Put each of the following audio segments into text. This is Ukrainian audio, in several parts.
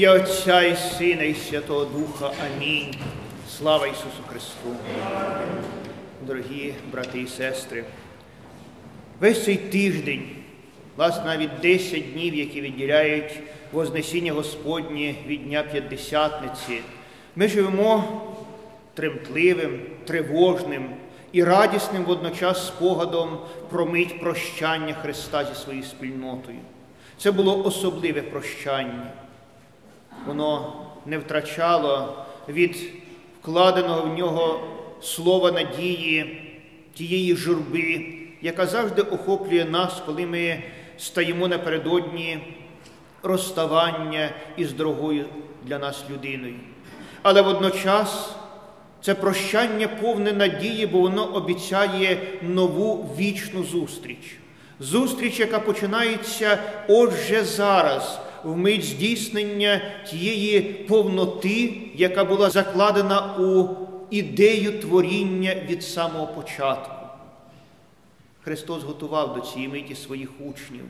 ім'я Отця і Сина, і Святого Духа. Амінь. Слава Ісусу Христу. Дорогі брати і сестри, весь цей тиждень, власне, навіть 10 днів, які відділяють Вознесіння Господнє від Дня П'ятдесятниці, ми живемо тремтливим, тривожним і радісним водночас спогадом про мить прощання Христа зі своєю спільнотою. Це було особливе прощання. Воно не втрачало від вкладеного в нього слова надії, тієї журби, яка завжди охоплює нас, коли ми стаємо напередодні розставання із дорогою для нас людиною. Але водночас це прощання повне надії, бо воно обіцяє нову вічну зустріч. Зустріч, яка починається отже зараз, в мить здійснення тієї повноти, яка була закладена у ідею творіння від самого початку. Христос готував до цієї миті своїх учнів.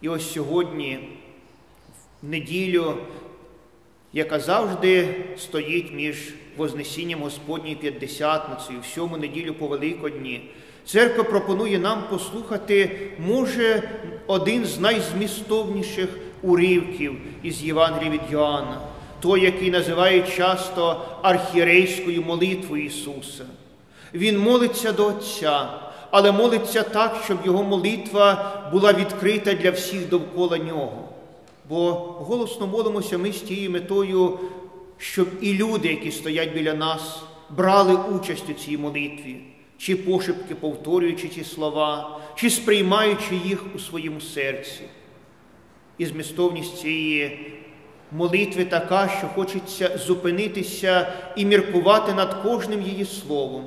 І ось сьогодні, в неділю, яка завжди стоїть між Вознесінням Господньої П'ятдесятницею, всьому неділю по Великодні, церква пропонує нам послухати, може, один з найзмістовніших уривків із Євангелія від Йоанна, той, який називають часто архірейською молитвою Ісуса. Він молиться до Отця, але молиться так, щоб його молитва була відкрита для всіх довкола нього. Бо голосно молимося ми з тією метою, щоб і люди, які стоять біля нас, брали участь у цій молитві, чи пошепки повторюючи ці слова, чи сприймаючи їх у своєму серці. І змістовність цієї молитви така, що хочеться зупинитися і міркувати над кожним її словом.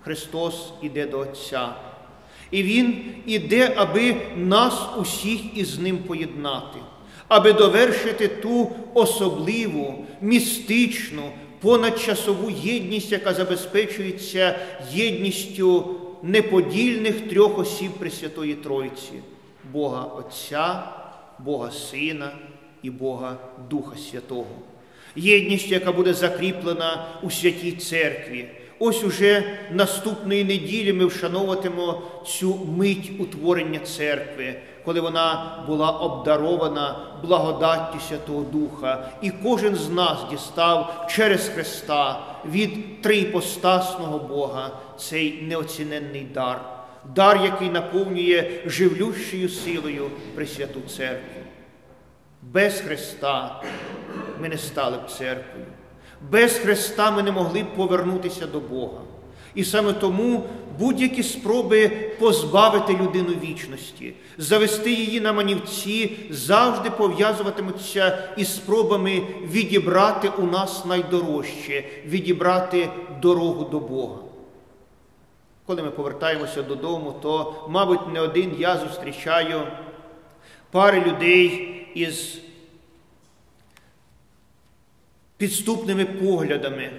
Христос іде до Отця. І Він іде, аби нас усіх із ним поєднати, аби довершити ту особливу, містичну, понадчасову єдність, яка забезпечується єдністю неподільних трьох осіб Пресвятої Тройці Бога Отця, Бога Сина і Бога Духа Святого. Єдність, яка буде закріплена у святій церкві. Ось уже наступної неділі ми вшановуватимо цю мить утворення церкви, коли вона була обдарована благодаттю Святого Духа, і кожен з нас дістав через Христа від трипостасного Бога цей неоціненний дар, дар, який наповнює живлющою силою Пресвяту Церкву. Без Христа ми не стали б церквою. Без Христа ми не могли б повернутися до Бога. І саме тому будь-які спроби позбавити людину вічності, завести її на манівці, завжди пов'язуватимуться із спробами відібрати у нас найдорожче, відібрати дорогу до Бога. Коли ми повертаємося додому, то, мабуть, не один я зустрічаю пари людей із підступними поглядами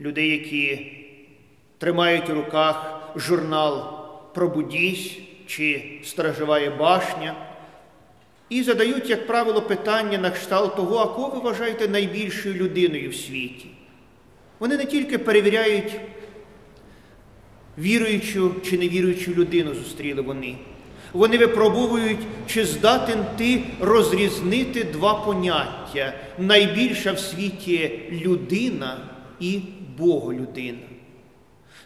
людей, які тримають у руках журнал Пробудісь чи Стражеває башня, і задають, як правило, питання на кшталт того, а кого ви вважаєте найбільшою людиною в світі. Вони не тільки перевіряють віруючу чи невіруючу людину, зустріли вони. Вони випробовують, чи здатен ти розрізнити два поняття найбільша в світі людина і Боголюдина.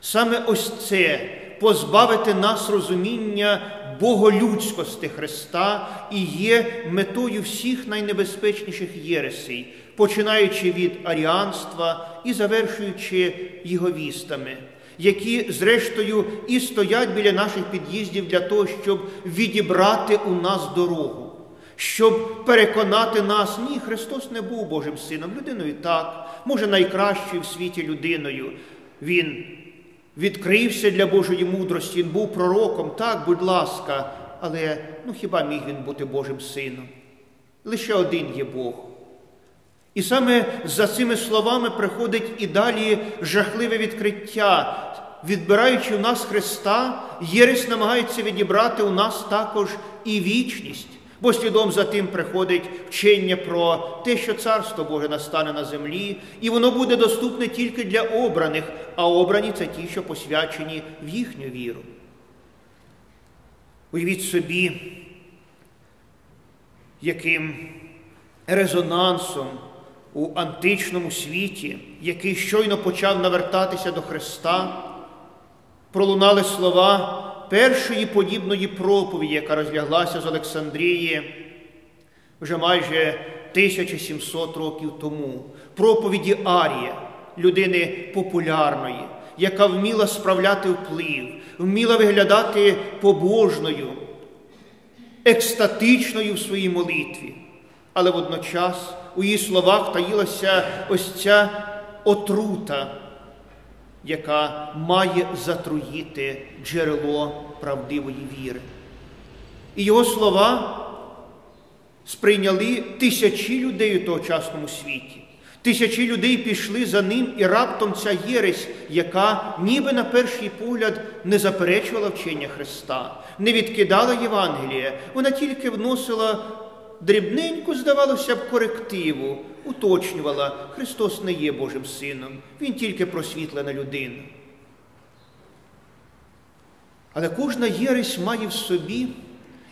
Саме ось це позбавити нас розуміння боголюдськості Христа і є метою всіх найнебезпечніших єресей, починаючи від аріанства і завершуючи йоговістами які, зрештою, і стоять біля наших під'їздів для того, щоб відібрати у нас дорогу, щоб переконати нас, ні, Христос не був Божим Сином, людиною так, може, найкращою в світі людиною. Він відкрився для Божої мудрості, він був пророком, так, будь ласка, але ну хіба міг він бути Божим сином? Лише один є Бог. І саме за цими словами приходить і далі жахливе відкриття. Відбираючи у нас Христа, Єресь намагається відібрати у нас також і вічність. Бо слідом за тим приходить вчення про те, що царство Боже настане на землі, і воно буде доступне тільки для обраних, а обрані це ті, що посвячені в їхню віру. Уявіть собі, яким резонансом у античному світі, який щойно почав навертатися до Христа, пролунали слова першої подібної проповіді, яка розляглася з Олександрії вже майже 1700 років тому. Проповіді Арія, людини популярної, яка вміла справляти вплив, вміла виглядати побожною, екстатичною в своїй молитві. Але водночас у її словах таїлася ось ця отрута, яка має затруїти джерело правдивої віри. І його слова сприйняли тисячі людей у тогочасному світі. Тисячі людей пішли за ним, і раптом ця єресь, яка ніби на перший погляд не заперечувала вчення Христа, не відкидала Євангелія, вона тільки вносила дрібненьку, здавалося б, корективу, уточнювала, Христос не є Божим Сином, Він тільки просвітлена людина. Але кожна єресь має в собі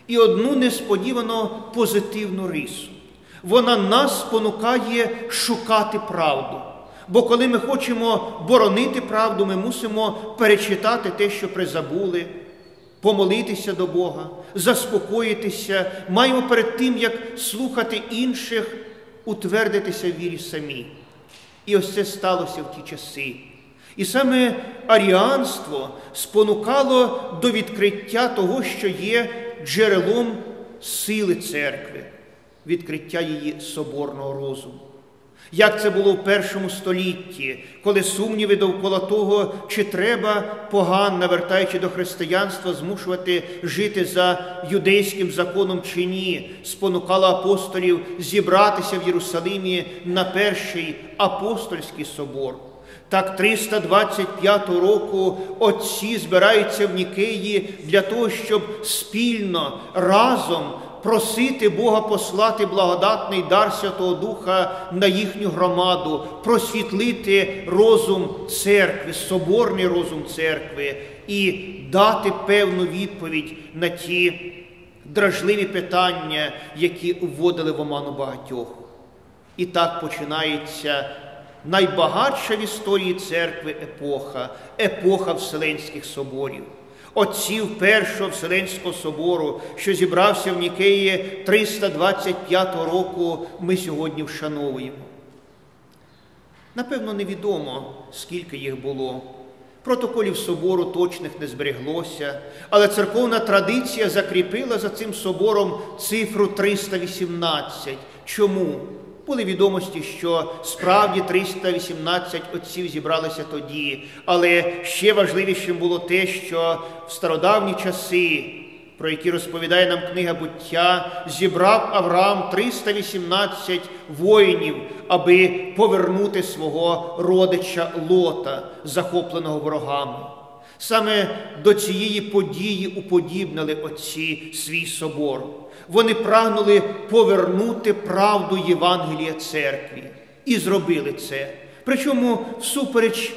і одну несподівано позитивну рису. Вона нас спонукає шукати правду. Бо коли ми хочемо боронити правду, ми мусимо перечитати те, що призабули, помолитися до Бога, заспокоїтися, маємо перед тим, як слухати інших, утвердитися в вірі самі. І ось це сталося в ті часи. І саме аріанство спонукало до відкриття того, що є джерелом сили церкви, відкриття її соборного розуму. Як це було в першому столітті, коли сумніви довкола того, чи треба поган, навертаючи до християнства, змушувати жити за юдейським законом чи ні, спонукало апостолів зібратися в Єрусалимі на перший апостольський собор. Так 325 року отці збираються в Нікеї для того, щоб спільно разом просити Бога послати благодатний дар Святого Духа на їхню громаду, просвітлити розум церкви, соборний розум церкви і дати певну відповідь на ті дражливі питання, які вводили в оману багатьох. І так починається найбагатша в історії церкви епоха, епоха Вселенських соборів. Отців Першого Вселенського собору, що зібрався в Нікеї 325 року, ми сьогодні вшановуємо. Напевно, невідомо, скільки їх було. Протоколів собору точних не збереглося, але церковна традиція закріпила за цим собором цифру 318. Чому? Були відомості, що справді 318 отців зібралися тоді, але ще важливішим було те, що в стародавні часи, про які розповідає нам книга буття, зібрав Авраам 318 воїнів, аби повернути свого родича Лота, захопленого ворогами. Саме до цієї події уподібнили отці свій собор. Вони прагнули повернути правду Євангелія церкві і зробили це. Причому всупереч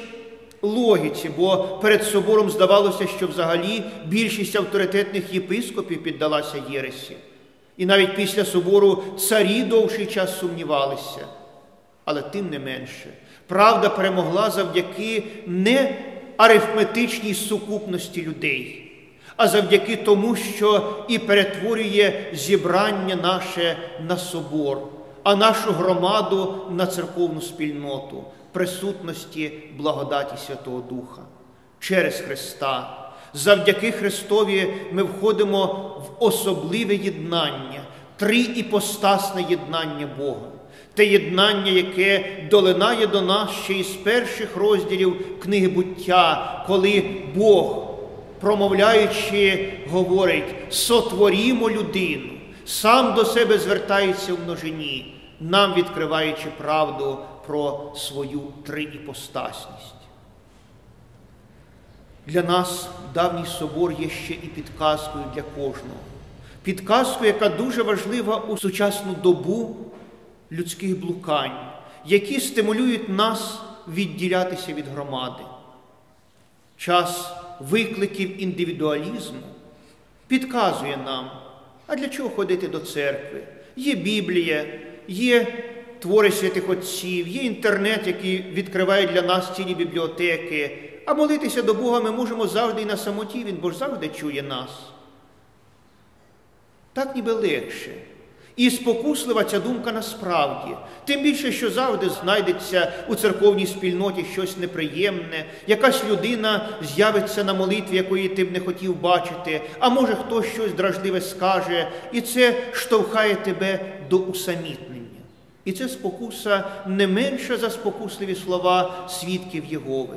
логіці, бо перед собором здавалося, що взагалі більшість авторитетних єпископів піддалася Єресі. І навіть після собору царі довший час сумнівалися. Але тим не менше, правда перемогла завдяки не арифметичній сукупності людей, а завдяки тому, що і перетворює зібрання наше на собор, а нашу громаду на церковну спільноту, присутності благодаті Святого Духа через Христа. Завдяки Христові ми входимо в особливе єднання, триіпостасне єднання Бога те єднання, яке долинає до нас ще із перших розділів книги буття, коли Бог, промовляючи, говорить, сотворімо людину, сам до себе звертається в множині, нам відкриваючи правду про свою триіпостасність. Для нас давній собор є ще і підказкою для кожного. підказку, яка дуже важлива у сучасну добу людських блукань, які стимулюють нас відділятися від громади. Час викликів індивідуалізму підказує нам, а для чого ходити до церкви? Є Біблія, є твори святих отців, є інтернет, який відкриває для нас цілі бібліотеки. А молитися до Бога ми можемо завжди і на самоті, Він бо ж завжди чує нас. Так ніби легше. І спокуслива ця думка насправді, тим більше, що завжди знайдеться у церковній спільноті щось неприємне, якась людина з'явиться на молитві, якої ти б не хотів бачити, а може хтось щось дражливе скаже, і це штовхає тебе до усамітнення. І це спокуса не менша за спокусливі слова свідків Єгови.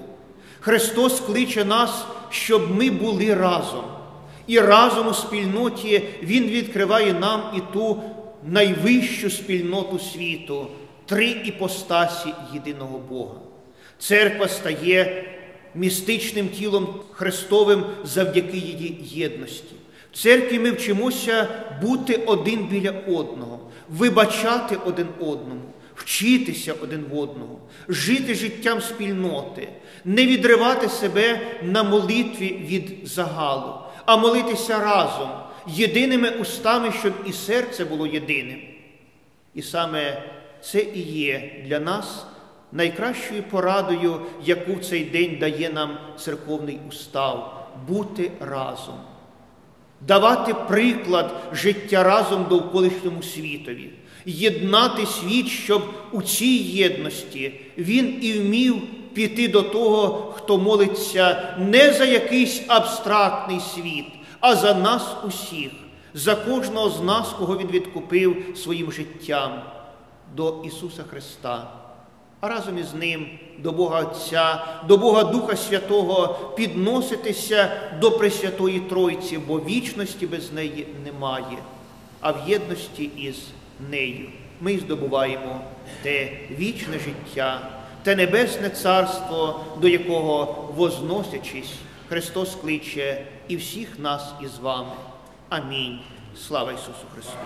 Христос кличе нас, щоб ми були разом. І разом у спільноті Він відкриває нам і ту найвищу спільноту світу, три іпостасі єдиного Бога. Церква стає містичним тілом Христовим завдяки її єдності. В церкві ми вчимося бути один біля одного, вибачати один одному, вчитися один в одного, жити життям спільноти, не відривати себе на молитві від загалу, а молитися разом єдиними устами, щоб і серце було єдиним. І саме це і є для нас найкращою порадою, яку в цей день дає нам церковний устав бути разом, давати приклад життя разом довколишньому світові, єднати світ, щоб у цій єдності він і вмів піти до того, хто молиться не за якийсь абстрактний світ а за нас усіх, за кожного з нас, кого Він відкупив своїм життям до Ісуса Христа, а разом із Ним до Бога Отця, до Бога Духа Святого підноситися до Пресвятої Тройці, бо вічності без неї немає, а в єдності із нею ми здобуваємо те вічне життя, те небесне царство, до якого возносячись. Христос кличе і всіх нас із вами. Амінь. Слава Ісусу Христу!